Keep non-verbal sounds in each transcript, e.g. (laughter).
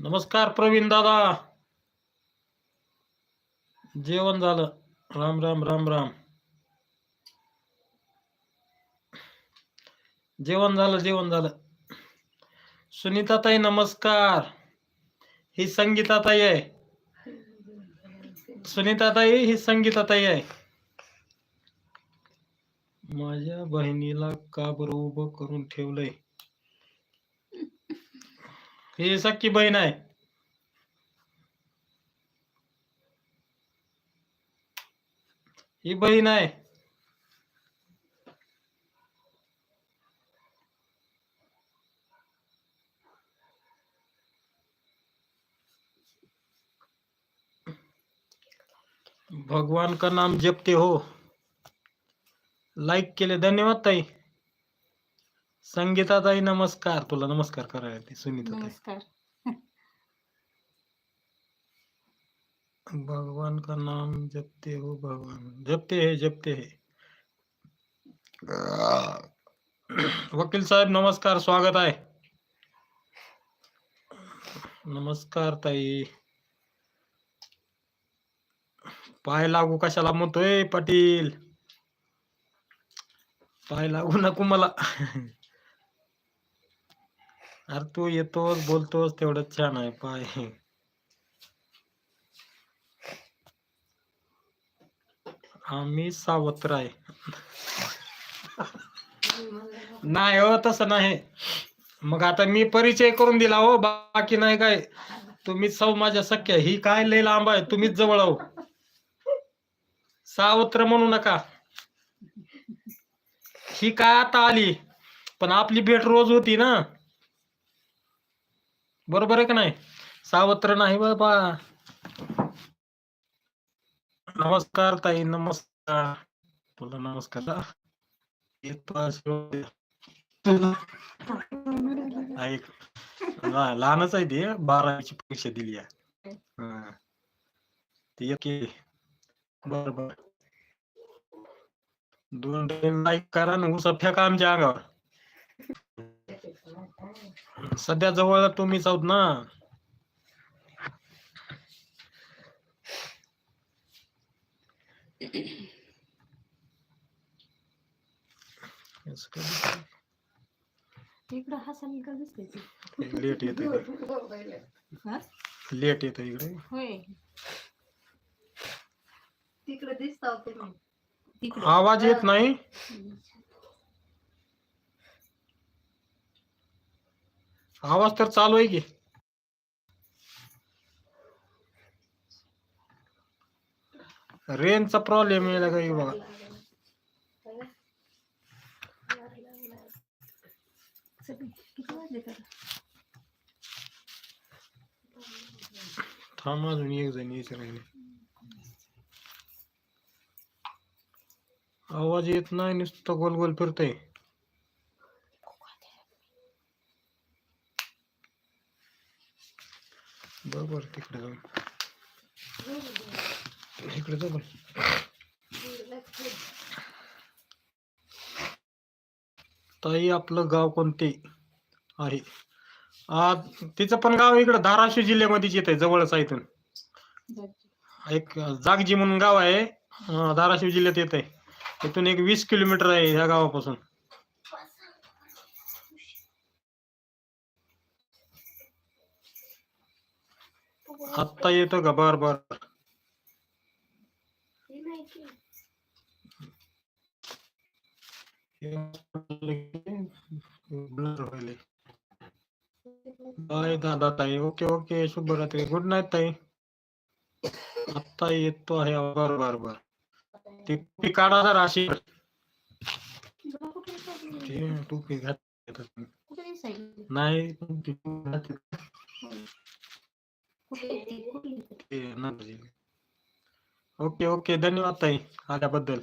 नमस्कार प्रवीण दादा. जेवण झालं. राम राम राम राम. जेवण झालं जेवण झालं. सुनीताताई नमस्कार. ही संगीताताई आहे. सुनीताताई ही संगीताताई आहे. माझ्या बहिणीला काबर उभं करून ठेवलंय. ही सख्खी बहीण आहे. ही बहीण आहे. भगवान का नाम जपते हो. लाईक केले. धन्यवाद ताई. संगीता ताई नमस्कार. तुला नमस्कार करायला ते सुनीता ताई नमस्कार. (laughs) भगवान का नाम जपते हो भगवान. जपते है जपते है. (clears throat) वकील साहेब नमस्कार. स्वागत आहे. नमस्कार ताई. पाय लागू कशाला म्हणतोय पाटील? पाय लागू नको मला. (laughs) अरे तू येतोस बोलतोस तेवढंच छान आहे पाय. आम्ही सावत्र आहे. नाही हो तसं नाही. मग आता मी परिचय करून दिला हो बाकी नाही काय. तुम्हीच सौ माझ्या सख्या ही काय लय लांब आहे तुम्हीच जवळ हो सावत्र म्हणू नका. ही काय आता आली पण आपली भेट रोज होती ना. बरोबर आहे का नाही? सावत्र नाही बाबा. नमस्कार ताई नमस्कार. तुला नमस्कार. ऐक. लहानच आहे ते. बारावीची परीक्षा दिली आहे. हा. बर बर दोन लाईक करा ना उसा फेका आमच्या अंगावर. सध्या जवळ तुम्हीच आहोत ना? इकडं हसायला का दिसते? लेट येत हा? लेट येत इकडे. होय. तिकडे दिसता तुम्ही तिकडं. आवाज येत नाही? आवाज़ तर चालू आहे की. रेंजचा प्रॉब्लेम यायला काही एक जण यायचं आवाज़ येत नाही, नुसतं गोल गोल फिरतय. इकडे ताई आपलं गाव कोणते? आहे आज तिचं पण गाव इकडं धाराशिव जिल्ह्यामध्येच येत आहे जवळच आहे इथून. एक जागजी म्हणून गाव आहे. धाराशिव जिल्ह्यात येत आहे इथून एक वीस किलोमीटर आहे ह्या गावापासून. आत्ता येतो का? बर बर. ओके ओके, शुभ रात्रि. गुड नाइट ताई. आता येतो आहे बर बर बर. ती काढा जर अशी. टोपी घात नाही. ओके ओके, धन्यवाद, ताई, आल्याबद्दल.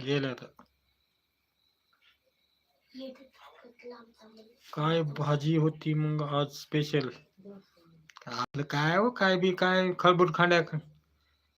गेले आता. काय भाजी होती मग आज स्पेशल आपलं काय हो काय बी काय खळबुट खांड्या